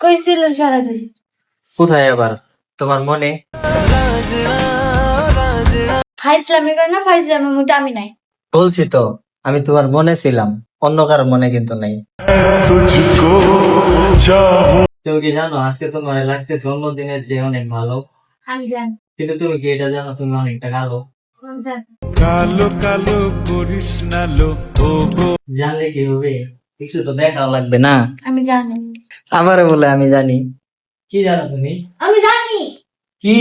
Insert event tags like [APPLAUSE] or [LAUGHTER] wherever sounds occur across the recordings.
কইছিলেন সারাদিন। কোথায় আবার? তোমার মনে? ফাইজলামি করে না ফাইজলামি মুটা আমি নাই। বলছি তো আমি তোমার মনে ছিলাম অন্য কারও মনে কিন্তু নাই। তুমি কি জানো আজকে তোমার লাগতেছে অন্য দিনের যে অনেক ভালো। আমি জানি। কিন্তু তুমি কি এটা জানো তুমি অনেকটা কালো। কালো কালো করিস না লো জানলে কি হবে? কিছু তো দেখাও লাগবে না। আমি জানি। আবার বলে আমি জানি। কি জানো তুমি? আমি জানি। কি?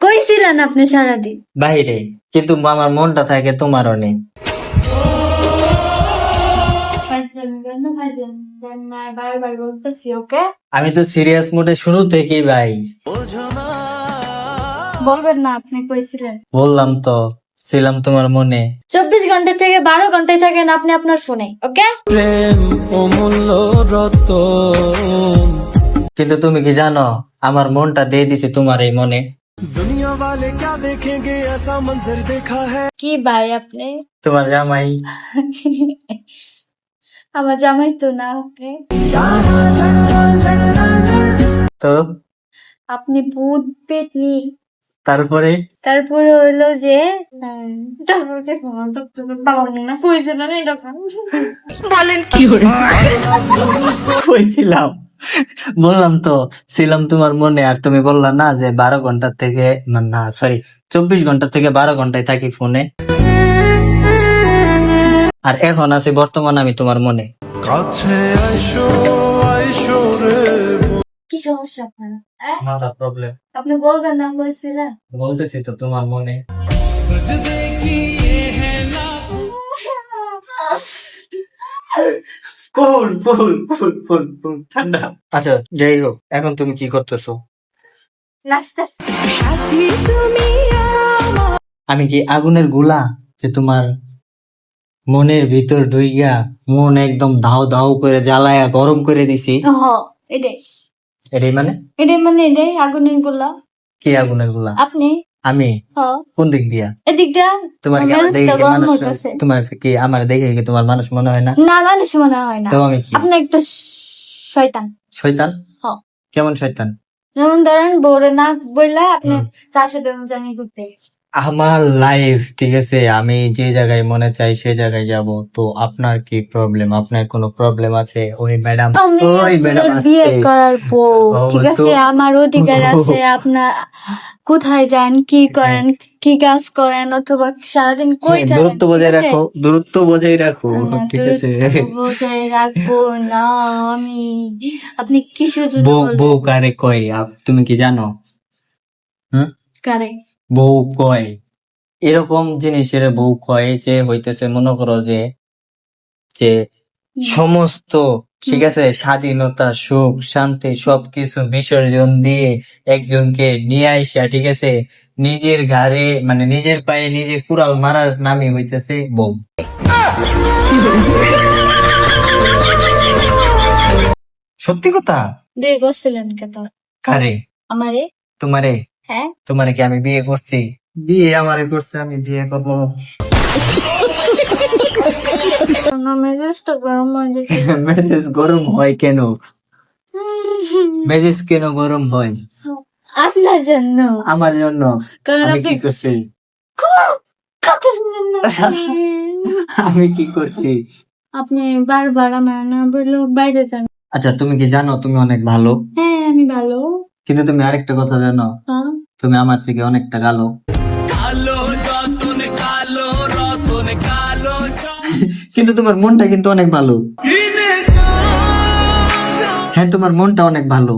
কইছিলেন আপনি সারাদিন? বাইরে কিন্তু আমার মনটা থাকে বলতেছি ওকে? আমি তো সিরিয়াস মুডে শুরু থেকেই ভাই। বলবেন না আপনি কইছিলেন। বললাম তো ছিলাম তোমার মনে। চব্বিশ ঘন্টা থেকে বারো ঘন্টায় থাকেন আপনি আপনার ফোনে ওকে কিন্তু তুমি কি জানো আমার মনটা দিয়ে দিছে তোমার এই মনে दुनिया वाले क्या देखेंगे ऐसा मंजर देखा है কি ভাই আপনি তোমার জামাই [LAUGHS] আমার জামাই তো না ওকে তো আপনি ভূত পেতনি তারপরে? তারপরে হইল যে তারপর কি? কইছিলাম। বললাম তো ছিলাম তোমার মনে আর তুমি বললা না যে বারো ঘণ্টা থেকে না, না সরি চব্বিশ ঘণ্টা থেকে বারো ঘন্টায় থাকি ফোনে। আর এখন আছে বর্তমান আমি তোমার মনে। কাছে আইসো আইসো রে। সমস্যা আপনার? মাথা প্রবলেম আপনি বলবেন না কইছিলেন বলতেছি তো তোমার মনে। ফুল ফুল ফুল ফুল ফুল ঠান্ডা। আচ্ছা যাই হোক এখন তুমি কি করতেছো? নাচতেছি। আমি কি আগুনের গোলা যে তোমার মনের ভিতর ঢুইয়া মন একদম ধাও ধাও করে জ্বালায়া গরম করে দিছি? হ এটাই। এটাই মানে? এটাই মানে এটাই আগুনের গোলা। কে আগুনের গোলা? আপনি? আমি? কোন দিক দিয়া? এদিক দিয়া তোমার কি আমার দেখে মানুষ তোমার কি আমার দেখে কি তোমার মানুষ মনে হয় না? না মানুষ মনে হয় না। তো আমি কি? আপনি একটা শয়তান। শয়তান? কেমন শয়তান? যেমন ধরেন বোরে না বললে আপনি কার সাথে জানি ঘুরতে। আমার লাইফ ঠিক আছে? আমি যে জায়গায় মনে চাই সেই জায়গায় যাব। তো আপনার কি প্রবলেম আপনার কোনো প্রবলেম আছে? ওই ম্যাডাম ওই ম্যাডাম বিয়ে করার ও, ঠিক আছে? আমার অধিকার আছে। আপনার কোথায় যান? কি করেন? কি কাজ করেন? অথবা সারাদিন কই যান দূরত্ব বজায় রাখো। দূরত্ব বজায় রাখো ঠিক আছে? বজায় রাখব। না আমি আপনি কিসের জন্য বউ কারে আপ- তুমি কি জানো? হুম কারে? বউ কয়। এরকম জিনিসের বউ কয় যে হইতেছে মনে করো যে যে সমস্ত ঠিক আছে স্বাধীনতা সুখ শান্তি সবকিছু বিসর্জন দিয়ে একজনকে নিয়ে আইসা ঠিক আছে নিজের ঘাড়ে মানে নিজের পায়ে নিজে কুড়াল মারার নামই হইতেছে বউ। সত্যি কথা? বিয়ে করছিলেন কেত কারে? আমারে? তোমারে? হ্যাঁ? তোমারে কি আমি বিয়ে করছি? বিয়ে আমারে করছে আমি বিয়ে করব। গরম [LAUGHS] মেজাজ গরম হয় কেন? [LAUGHS] মেজাজ কেন গরম হয়? আপনার জন্য। আমার জন্য। কারণ আপনি করছি। [LAUGHS] আমি কি করছি? আপনি বারবার আমার না বলল বাইরে যান। আচ্ছা তুমি কি জানো তুমি অনেক ভালো? হ্যাঁ আমি ভালো। কিন্তু তুমি আরেকটা কথা জানো? হ্যাঁ। তুমি আমার থেকে অনেকটা গালো কিন্তু তোমার মনটা কিন্তু অনেক ভালো। হ্যাঁ তোমার মনটা অনেক ভালো।